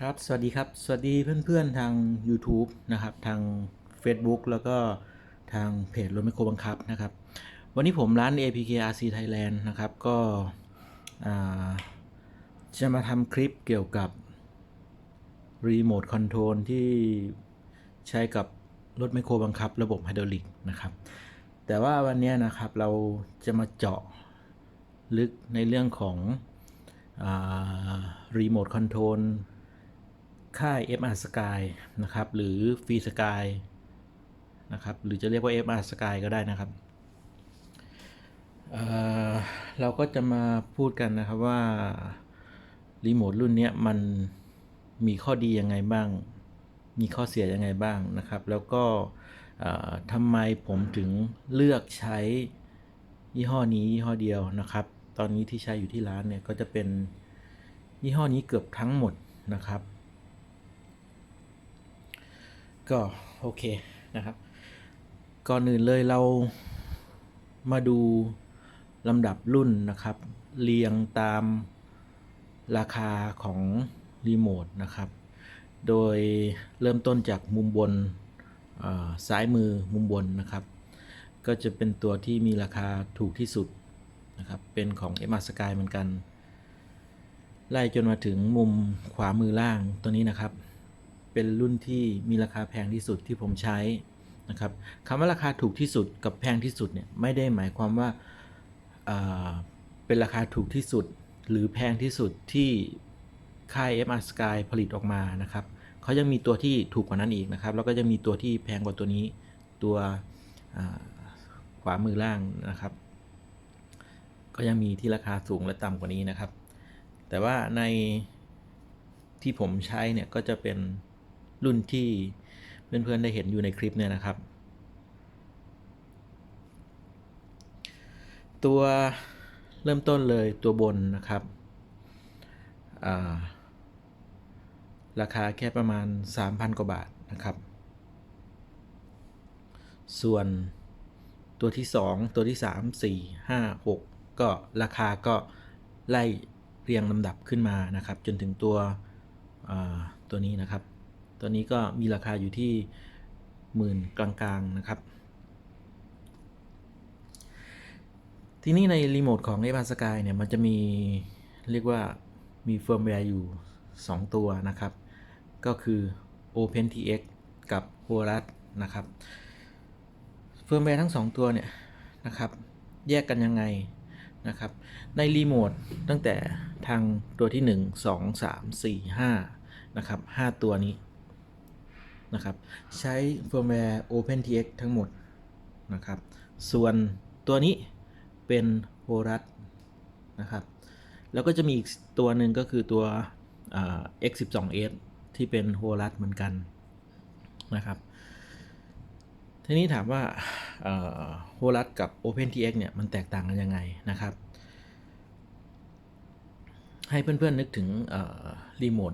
ครับ สวัสดีครับ สวัสดีเพื่อนๆทาง YouTube นะครับ ทาง Facebook แล้วก็ทางเพจรถไมโครบังคับนะครับ วันนี้ผมร้าน APKRC Thailand นะครับ ก็จะมาทำคลิปเกี่ยวกับรีโมทคอนโทรลที่ใช้กับรถไมโครบังคับ ระบบไฮดรอลิกนะครับ แต่ว่าวันนี้นะครับเราจะมาเจาะลึกในเรื่องของรีโมทคอนโทรล ค่าย MR Sky นะครับ หรือ Free Sky นะครับ หรือจะเรียกว่า MR Sky ก็ได้นะครับเเราก็จะมาพูดกันนะครับว่ารีโมทรุ่นนี้มันมีข้อดียังไงบ้าง มีข้อเสียยังไงบ้างนะครับ แล้วก็ทำไมผมถึงเลือกใช้ยี่ห้อนี้ยี่ห้อเดียวนะครับ ตอนนี้ที่ใช้อยู่ที่ร้านเนี่ยก็จะเป็นยี่ห้อนี้เกือบทั้งหมดนะครับ ก็โอเคนะครับ ก่อนอื่นเลยเรามาดูลำดับรุ่นนะครับ เรียงตามราคาของรีโมทนะครับ โดยเริ่มต้นจากมุมบนซ้ายมือมุมบนนะครับ ก็จะเป็นตัวที่มีราคาถูกที่สุดนะครับ เป็นของ m r Sky เหมือนกัน ไล่จนมาถึงมุมขวามือล่างตัวนี้นะครับ เป็นรุ่นที่มีราคาแพงที่สุดที่ผมใช้นะครับคำว่าราคาถูกที่สุดกับแพงที่สุดเนี่ยไม่ได้หมายความว่าอ่าเป็นราคาถูกที่สุด หรือแพงที่สุดที่ค่าย MR Sky ผลิตออกมานะครับเขายังมีตัวที่ถูกกว่านั้นอีกนะครับ แล้วก็จะมีตัวที่แพงกว่าตัวนี้ตัวขวามือล่างนะครับ ก็ยังมีที่ราคาสูงและต่ำกว่านี้นะครับ แต่ว่าในที่ผมใช้เนี่ยก็จะเป็น รุ่นที่เพื่อนๆได้เห็นอยู่ในคลิปเนี่ยนะครับ ตัวเริ่มต้นเลยตัวบนนะครับาราคาแค่ประมาณ 3,000 กว่าบาทนะครับ ส่วนตัวที่ 2 ตัวที่ 3 4 5 6 ก็ราคาก็ไล่เรียงลำดับขึ้นมานะครับ จนถึงตัวตัวนี้นะครับ ตัวนี้ก็มีราคาอยู่ที่หมื่นกลางๆนะครับ ทีนี้ในรีโมทของ a อ a Sky เนี่ยมันจะมีเรียกว่ามีเฟิร์มแวร์อยู่ 2 ตัวนะครับ ก็คือ OpenTX กับ Horus นะครับ เฟิร์มแวร์ทั้ง 2 ตัวเนี่ยนะครับ แยกกันยังไงนะครับ ในรีโมทตั้งแต่ทางตัวที่ 1 2 3 4 5นะครับ5ตัวนี้ นะครับ ใช้เฟิร์มแวร์ OpenTX ทั้งหมดนะครับ ส่วนตัวนี้เป็น Horus นะครับ แล้วก็จะมีอีกตัวหนึ่งก็คือตัวอ่า X12S ที่เป็น Horus เหมือนกันนะครับ ทีนี้ถามว่าโฮลัสกับ OpenTX เนี่ยมันแตกต่างกันยังไงนะครับ ให้เพื่อนๆนึกถึงรีโมท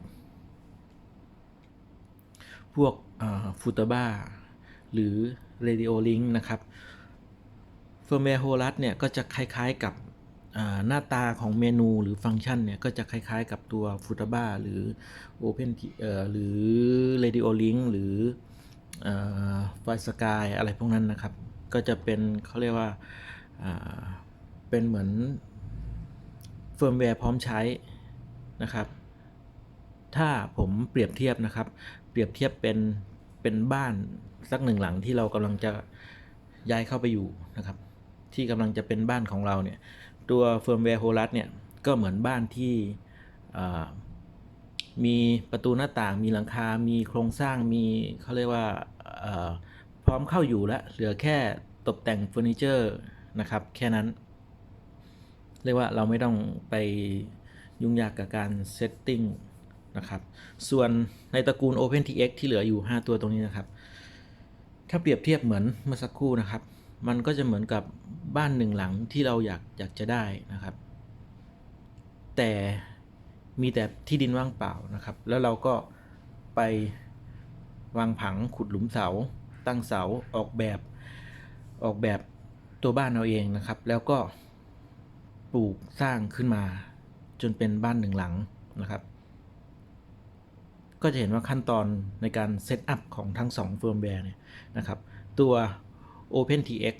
พวกฟูต a บ้าหรือ Radio Link นะครับเฟอร์ w วร์โฮลัสเนี่ยก็จะคล้ายๆกับหน้าตาของเมนูหรือฟังก์ชันเนี่ยก็จะคล้ายๆกับตัว f u t a b a หรือ Open เอ่อหรือ Radio Link หรือไฟสกายอะไรพวกนั้นนะครับ ก็จะเป็นเขาเรียกว่าเป็นเหมือนเฟิร์มแวร์พร้อมใช้นะครับ ถ้าผมเปรียบเทียบนะครับ รียบเทียบเป็นเป็นบ้านสักหนึ่งหลังที่เรากำลังจะย้ายเข้าไปอยู่นะครับ ที่กำลังจะเป็นบ้านของเราเนี่ย ตัวเฟิร์มแวร์โฮลัสเนี่ยก็เหมือนบ้านที่มีประตูหน้าต่าง มีหลังคา มีโครงสร้างมีเขาเรียกว่าพร้อมเข้าอยู่แล้ว เหลือแค่ตกแต่งเฟอร์นิเจอร์นะครับ แค่นั้น เรียกว่าเราไม่ต้องไปยุ่งยากกับการเซตติ้ง นะครับ ส่วนในตระกูล OpenTX ที่เหลืออยู่ 5 ตัวตรงนี้นะครับ ถ้าเปรียบเทียบเหมือนเมื่อสักครู่นะครับ มันก็จะเหมือนกับบ้านหนึ่งหลังที่เราอยากอยากจะได้นะครับ แต่มีแต่ที่ดินว่างเปล่านะครับ แล้วเราก็ไปวางผังขุดหลุมเสา ตั้งเสาออกแบบออกแบบตัวบ้านเราเองนะครับ แล้วก็ปลูกสร้างขึ้นมาจนเป็นบ้านหนึ่งหลังนะครับ ก็จะเห็นว่าขั้นตอนในการเซตอัพของทั้ง2เฟิร์มแวร์เนี่ยนะครับตัว OpenTX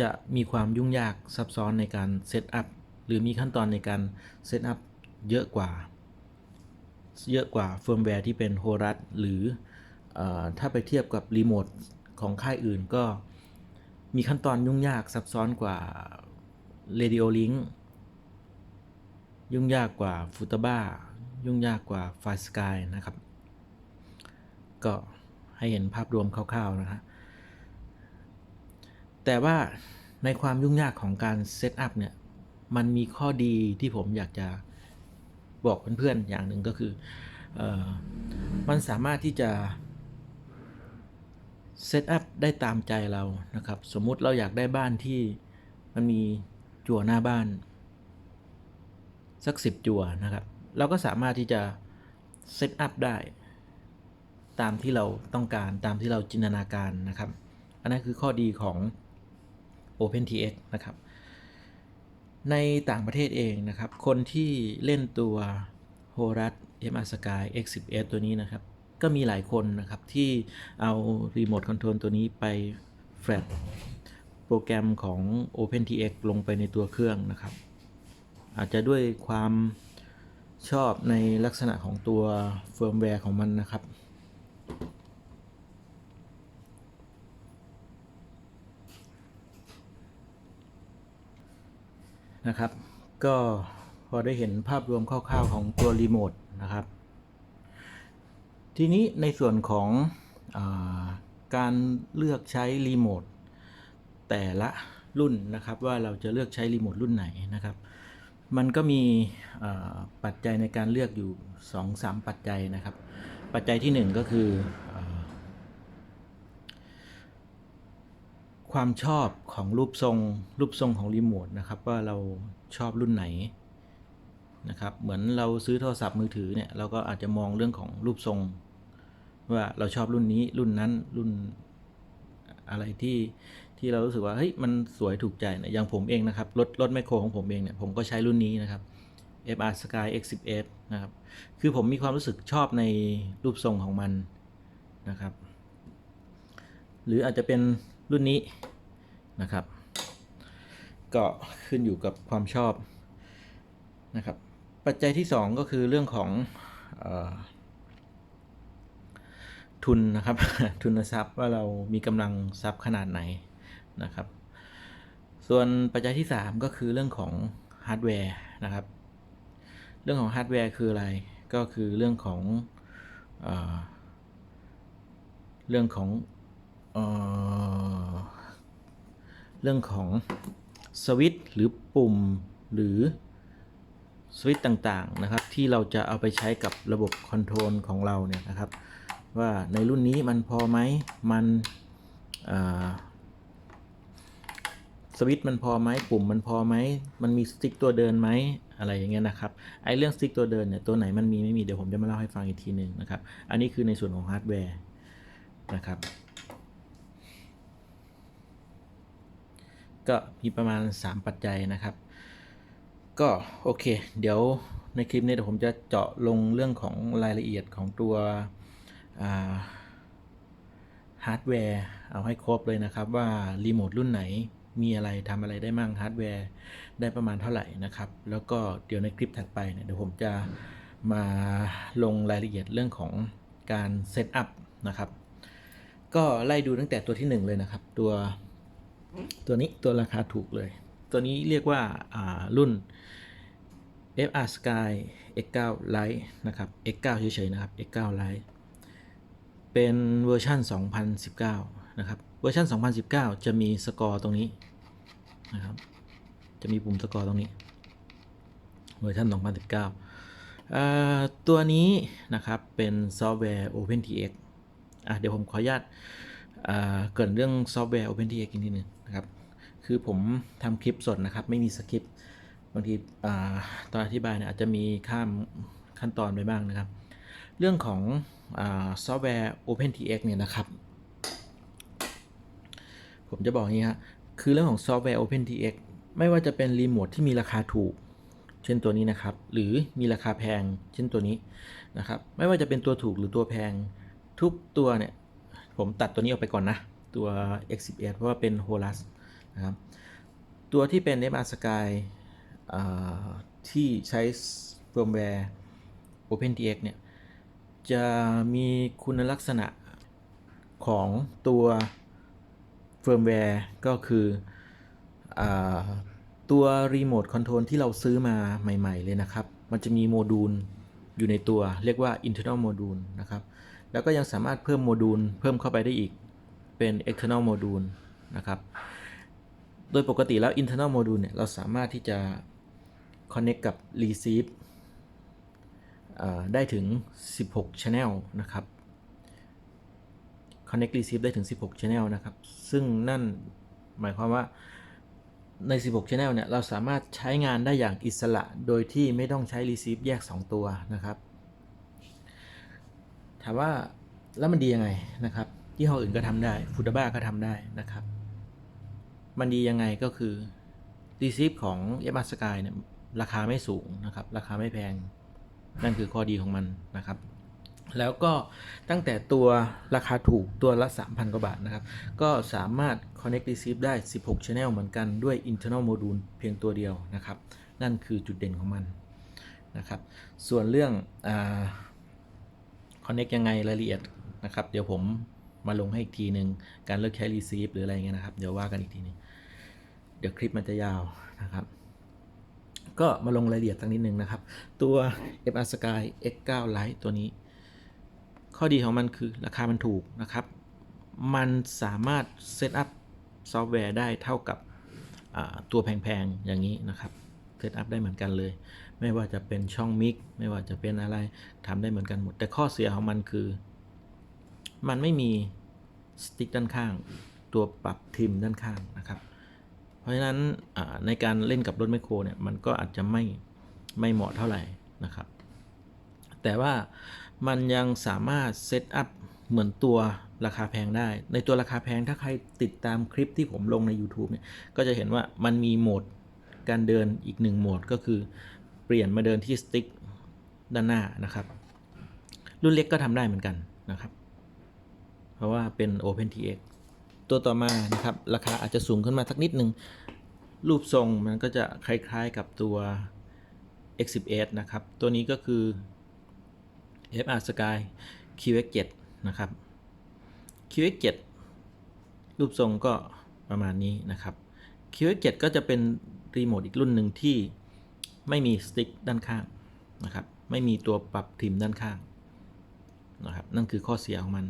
จะมีความยุ่งยากซับซ้อนในการเซตอัพหรือมีขั้นตอนในการเซตอัพเยอะกว่า เยอะกว่าเฟิร์มแวร์ที่เป็นโฮรัสหรืออถ้าไปเทียบกับรีโมทของค่ายอื่นก็มีขั้นตอนยุ่งยากซับซ้อนกว่า Radio Link ยุ่งยากกว่า f u t a b a ยุ่งยากกว่า f i Sky นะครับ ก็ให้เห็นภาพรวมคร่าวๆนะฮะแต่ว่าในความยุ่งยากของการเซตอัพเนี่ย มันมีข้อดีที่ผมอยากจะบอกเพื่อนๆ อย่างหนึ่งก็คือออมันสามารถที่จะเซตอัพได้ตามใจเรานะครับ สมมุติเราอยากได้บ้านที่มันมีจั่วหน้าบ้าน สักสิบจั่วนะครับ เราก็สามารถที่จะเซตอัพได้ ตามที่เราต้องการตามที่เราจินตนาการนะครับ อันนั้นคือข้อดีของ OpenTX นะครับ ในต่างประเทศเองนะครับ คนที่เล่นตัว Horus MR Sky X11 ตัวนี้นะครับ ก็มีหลายคนนะครับที่เอารีโมทคอนโทรลตัวนี้ไปแฟลชโปรแกรมของ OpenTX ลงไปในตัวเครื่องนะครับ อาจจะด้วยความ ชอบในลักษณะของตัวเฟิร์มแวร์ของมันนะครับ นะครับ ก็พอได้เห็นภาพรวมคร่าวๆของตัวรีโมทนะครับ ทีนี้ในส่วนของอาการเลือกใช้รีโมทแต่ละรุ่นนะครับว่าเราจะเลือกใช้รีโมทรุ่นไหนนะครับ มันก็มีปัจจัยในการเลือกอยู่ 2-3 ปัจจัยนะครับ ปัจจัยที่ 1 ก็คืออความชอบของรูปทรงรูปทรงของรีโมทนะครับว่าเราชอบรุ่นไหนนะครับเหมือนเราซื้อโทรศัพท์มือถือเนี่ยเราก็อาจจะมองเรื่องของรูปทรง ว่าเราชอบรุ่นนี้รุ่นนั้นรุ่นอะไรที่ ที่เรารู้สึกว่าเฮ้ยมันสวยถูกใจเนี่ยอย่างผมเองนะครับรถรถแมคโครของผมเองเนี่ยผมก็ใช้รุ่นนี้นะครับ FR Sky X11 นะครับ คือผมมีความรู้สึกชอบในรูปทรงของมันนะครับ หรืออาจจะเป็นรุ่นนี้นะครับ ก็ขึ้นอยู่กับความชอบนะครับ ปัจจัยที่ 2 ก็คือเรื่องของออทุนนะครับ ทุนทรัพย์ว่าเรามีกำลังทรัพย์ขนาดไหน นะครับ ส่วนปัจจัยที่ 3 ก็คือเรื่องของฮาร์ดแวร์นะครับ เรื่องของฮาร์ดแวร์คืออะไร ก็คือเรื่องของเออเรื่องของเออเรื่องของสวิตช์หรือปุ่มหรือสวิตช์ต่างๆนะครับ ที่เราจะเอาไปใช้กับระบบคอนโทรลของเราเนี่ยนะครับ ว่าในรุ่นนี้มันพอไหมมันเสวิตช์มันพอไหมปุ่มมันพอไหมมันมีสติ๊กตัวเดินไหมอะไรอย่างเงี้ยนะครับไอเรื่องสติ๊กตัวเดินเนี่ยตัวไหนมันมีไม่มีเดี๋ยวผมจะมาเล่าให้ฟังอีกทีหนึ่งนะครับอันนี้คือในส่วนของฮาร์ดแวร์นะครับก็มีประมาณ 3 ปัจจัยนะครับ ก็โอเค เดี๋ยวในคลิปนี้เดี๋ยวผมจะเจาะลงเรื่องของรายละเอียดของตัวฮาร์ดแวร์เอาให้ครบเลยนะครับว่ารีโมทรุ่นไหน มีอะไรทำอะไรได้มั่งฮาร์ดแวร์ได้ประมาณเท่าไหร่นะครับ แล้วก็เดี๋ยวในคลิปถัดไปเนี่ยเดี๋ยวผมจะมาลงรายละเอียดเรื่องของการเซตอัพนะครับ ก็ไล่ดูตั้งแต่ตัวที่ 1 เลยนะครับ ตัวตัวนี้ตัวราคาถูกเลย ตัวนี้เรียกว่าารุ่น FR Sky X9 Lite นะครับ X9 เฉยๆนะครับ X9 Lite เป็นเวอร์ชัน2019 นะครับ วอร์ชัน2019 จะมีสกอร์ตรงนี้นะครับ จะมีปุ่มสกอร์ตรงนี้ เวอร์ชัน2019เอ่อตัวนี้นะครับเป็นซอฟต์แวร์ OpenTX อะเดี๋ยวผมขออนุญาตเอ่อเกรินเรื่องซอฟต์แวร์ OpenTX อีกนิดนึงนะครับ คือผมทำคลิปสดนะครับ ไม่มีสคริปต์ บางทีอ่าตอนอธิบายเนี่ยอาจจะมีข้ามขั้นตอนไปบ้างนะครับ เรื่องของอาซอฟต์แวร์ OpenTX เนี่ยนะครับ ผมจะบอกอย่างนี้ฮะคือเรื่องของซอฟต์แวร์ OpenTX ไม่ว่าจะเป็นรีโมทที่มีราคาถูก เช่นตัวนี้นะครับ หรือมีราคาแพง เช่นตัวนี้นะครับ ไม่ว่าจะเป็นตัวถูกหรือตัวแพงทุกตัวเนี่ย ผมตัดตัวนี้ออกไปก่อนนะ ตัว X11 เพราะว่าเป็น Horus นะครับ ตัวที่เป็น MR Sky ที่ใช้เฟิร์มแวร์ OpenTX เนี่ย จะมีคุณลักษณะของตัว ฟิร์มแวร์ก็คืออตัวรีโมทคอนโทรลที่เราซื้อมาใหม่ ๆ เลยนะครับ มันจะมีโมดูลอยู่ในตัวเรียกว่า internal module นะครับ แล้วก็ยังสามารถเพิ่มโมดูลเพิ่มเข้าไปได้อีกเป็น external module นะครับ โดยปกติแล้ว internal module เนี่ย เราสามารถที่จะ connect กับ receive ได้ถึง 16 channel นะครับ connect receive ได้ถึง 16 channel นะครับ ซึ่งนั่นหมายความว่าใน 16 channel เนี่ย เราสามารถใช้งานได้อย่างอิสระ โดยที่ไม่ต้องใช้ receive แยก 2 ตัวนะครับ ถามว่าแล้วมันดียังไงนะครับยี่ห้ออื่นก็ทำได้ฟูดาบ้าก็ทำได้นะครับ มันดียังไงก็คือ receive ของ m r Sky เนี่ยราคาไม่สูงนะครับ ราคาไม่แพง นั่นคือข้อดีของมันนะครับ แล้วก็ตั้งแต่ตัวราคาถูกตัวละ 3,000 กว่าบาทนะครับ ก็สามารถ connect receive ได้ 16 channel เหมือนกันด้วย internal module เพียงตัวเดียวนะครับ นั่นคือจุดเด่นของมันนะครับ ส่วนเรื่องอ connect ยังไงรายละเอียดนะครับ เดี๋ยวผมมาลงให้อีกทีหนึ่งการเลือกใช้ receive หรืออะไรเงี้ยนะครับ เดี๋ยวว่ากันอีกทีหนึงเดี๋ยวคลิปมันจะยาวนะครับก็มาลงรายละเอียดสักนิดนึงนะครับ ตัว FR Sky X9 Lite ตัวนี้ ข้อดีของมันคือราคามันถูกนะครับ มันสามารถเซตอัพซอฟต์แวร์ได้เท่ากับตัวแพงๆ อย่างนี้นะครับ เซตอัพได้เหมือนกันเลย ไม่ว่าจะเป็นช่องมิก ไม่ว่าจะเป็นอะไรทำได้เหมือนกันหมด แต่ข้อเสียของมันคือ มันไม่มีสติ๊กด้านข้าง ตัวปรับทิมด้านข้างนะครับ เพราะฉะนั้นในการเล่นกับรถแมโครเนี่ย มันก็อาจจะไม่ไม่เหมาะเท่าไหร่นะครับ แต่ว่า มันยังสามารถเซตอัพเหมือนตัวราคาแพงได้ ในตัวราคาแพงถ้าใครติดตามคลิปที่ผมลงใน YouTube เนี่ย ก็จะเห็นว่ามันมีโหมดการเดินอีกหนึ่งโหมดก็คือเปลี่ยนมาเดินที่สติ๊กด้านหน้านะครับ รุ่นเล็กก็ทำได้เหมือนกันนะครับ เพราะว่าเป็น OpenTX ตัวต่อมานะครับ ราคาอาจจะสูงขึ้นมาสักนิดหนึ่งรูปทรงมันก็จะคล้ายๆกับตัว X18 นะครับ ตัวนี้ก็คือ FR Sky QX7 นะครับ QX7 รูปทรงก็ประมาณนี้นะครับ QX7 ก็จะเป็นรีโมทอีกรุ่นหนึ่งที่ไม่มีสติ๊กด้านข้างนะครับ ไม่มีตัวปรับทิมด้านข้างนะครับ นั่นคือข้อเสียของมัน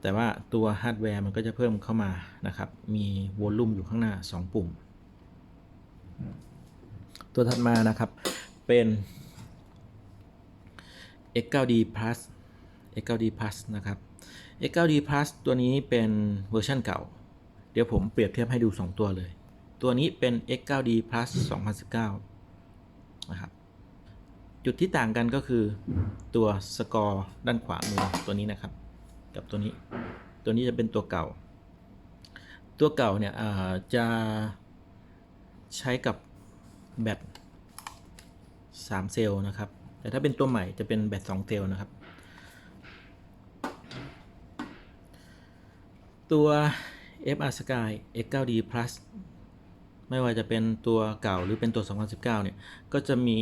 แต่ว่าตัวฮาร์ดแวร์มันก็จะเพิ่มเข้ามานะครับ มีวอลลุ่มอยู่ข้างหน้า 2 ปุ่ม ตัวถัดมานะครับเป็น X9D Plus X9D Plus นะครับ X9D Plus ตัวนี้เป็นเวอร์ชันเก่า เดี๋ยวผมเปรียบเทียบให้ดู 2 ตัวเลย ตัวนี้เป็น X9D Plus 2019 นะครับ จุดที่ต่างกันก็คือตัวสกอร์ด้านขวามือตัวนี้นะครับ กับตัวนี้ ตัวนี้จะเป็นตัวเก่า ตัวเก่าเนี่ยอ่าจะใช้กับแบต3เซลล์นะครับ แต่ถ้าเป็นตัวใหม่จะเป็นแบต2เซลล์นะครับ ตัว FR Sky X9D Plus ไม่ว่าจะเป็นตัวเก่าหรือเป็นตัว 2019 เนี่ย ก็จะมี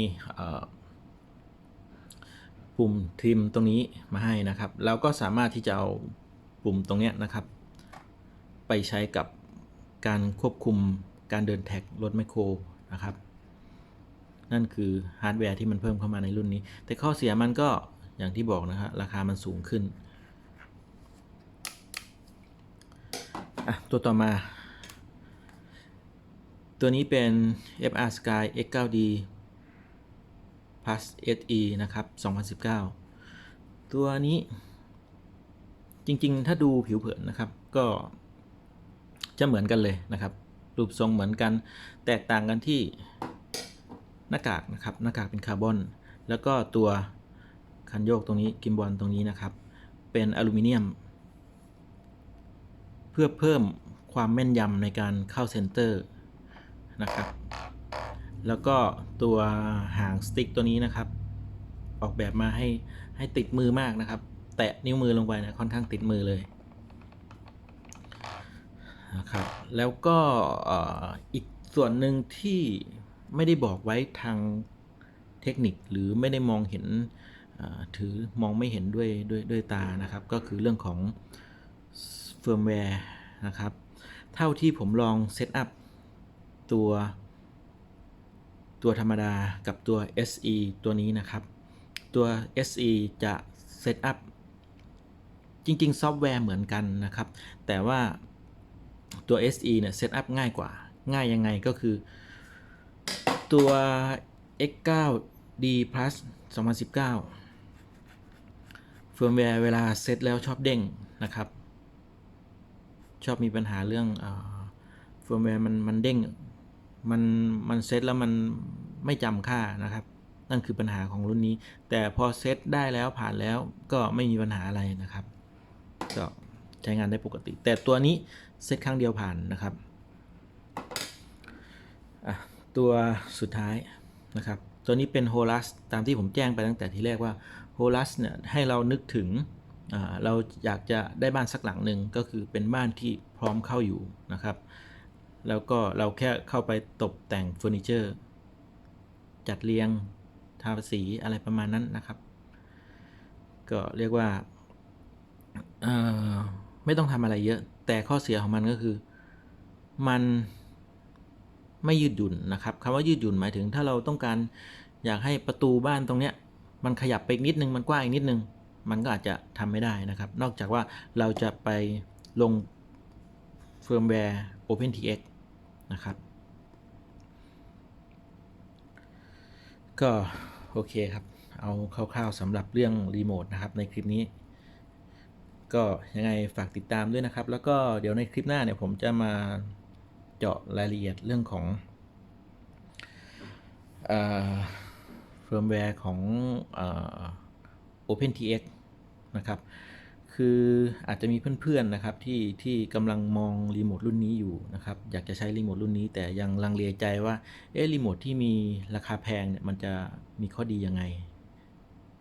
ปุ่มทริมตรงนี้มาให้นะครับแล้วก็สามารถที่จะเอาปุ่มตรงนี้นะครับ ไปใช้กับการควบคุมการเดินแท็กรถแมโครนะครับ นั่นคือฮาร์ดแวร์ที่มันเพิ่มเข้ามาในรุ่นนี้ แต่ข้อเสียมันก็อย่างที่บอกนะฮะราคามันสูงขึ้น ตัวต่อมา ตัวนี้เป็น FR Sky X9D Plus SE นะครับ 2019 ตัวนี้จริง ๆ ถ้าดูผิวเผินนะครับ ก็จะเหมือนกันเลยนะครับ รูปทรงเหมือนกัน แตกต่างกันที่ หน้ากากนะครับหน้ากากเป็นคาร์บอน แล้วก็ตัวคันโยกตรงนี้กิมบอลตรงนี้นะครับ เป็นอลูมิเนียม เพื่อเพิ่มความแม่นยำในการเข้าเซนเตอร์นะครับ แล้วก็ตัวหางสติ๊กตัวนี้นะครับ ออกแบบมาให้ให้ติดมือมากนะครับ แตะนิ้วมือลงไปนะค่อนข้างติดมือเลยนะครับแล้วก็อีกส่วนหนึ่งที่ ไม่ได้บอกไว้ทางเทคนิคหรือไม่ได้มองเห็นถือมองไม่เห็นด้วยด้วยด้วยตานะครับ ก็คือเรื่องของเฟิร์มแวร์นะครับ เท่าที่ผมลองเซตอัพตัวตัวธรรมดากับตัว SE ตัวนี้นะครับ ตัว SE จะเซตอัพจริง ๆ ซอฟต์แวร์เหมือนกันนะครับ แต่ว่าตัว SE เนี่ยเซตอัพง่ายกว่า ง่ายยังไงก็คือ ตัว X9D Plus 2019 เฟิร์มแวร์เวลาเซตแล้วชอบเด้งนะครับ ชอบมีปัญหาเรื่องเฟิร์มแวร์มันมันเด้ง มันมันเซตแล้วมันไม่จำค่านะครับ นั่นคือปัญหาของรุ่นนี้ แต่พอเซตได้แล้วผ่านแล้วก็ไม่มีปัญหาอะไรนะครับ ก็ใช้งานได้ปกติ แต่ตัวนี้เซตครั้งเดียวผ่านนะครับอะ ตัวสุดท้ายนะครับ ตัวนี้เป็นโฮลัสตามที่ผมแจ้งไปตั้งแต่ทีแรกว่าโฮลัสเนี่ยให้เรานึกถึงเราอยากจะได้บ้านสักหลังหนึ่งก็คือเป็นบ้านที่พร้อมเข้าอยู่นะครับ แล้วก็เราแค่เข้าไปตกแต่งเฟอร์นิเจอร์จัดเรียงทาสีอะไรประมาณนั้นนะครับ ก็เรียกว่าไม่ต้องทำอะไรเยอะ แต่ข้อเสียของมันก็คือ มัน ไม่ยืดหยุ่นนะครับคำว่ายืดหยุ่นหมายถึงถ้าเราต้องการอยากให้ประตูบ้านตรงเนี้ยมันขยับไปอีกนิดนึงมันกว้างอีกนิดนึง มันก็อาจจะทำไม่ได้นะครับ นอกจากว่าเราจะไปลงเฟิร์มแวร์ OpenTX นะครับ ก็โอเคครับ เอาคร่าวๆสำหรับเรื่องรีโมทนะครับในคลิปนี้ ก็ยังไงฝากติดตามด้วยนะครับ แล้วก็เดี๋ยวในคลิปหน้าเนี่ยผมจะมา เจาะรายละเอียดเรื่องของเฟิร์มแวร์ของเอ่อ OpenTX นะครับ คืออาจจะมีเพื่อนๆนะครับที่ที่กำลังมองรีโมทรุ่นนี้อยู่นะครับ อยากจะใช้รีโมทรุ่นนี้ แต่ยังลังเลใจว่า เอ๊ะรีโมทที่มีราคาแพงเนี่ยมันจะมีข้อดียังไง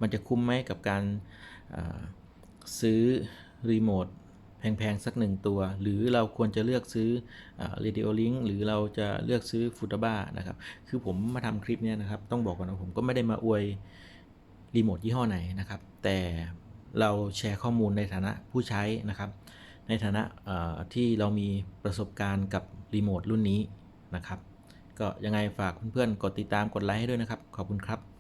มันจะคุ้มไหมกับการซื้อรีโมท แพงๆ สักหนึ่งตัว หรือเราควรจะเลือกซื้อเรดิโอลิงหรือเราจะเลือกซื้อฟูตบ้านะครับ คือผมมาทำคลิปเนี้ยนะครับ ต้องบอกก่อนนะผมก็ไม่ได้มาอวยรีโมทยี่ห้อไหนนะครับ แต่เราแชร์ข้อมูลในฐานะผู้ใช้นะครับ ในฐานะที่เรามีประสบการณ์กับรีโมทรุ่นนี้นะครับ ก็ยังไงฝากเพื่อนๆ กดติดตามกดไลค์ให้ด้วยนะครับ ขอบคุณครับ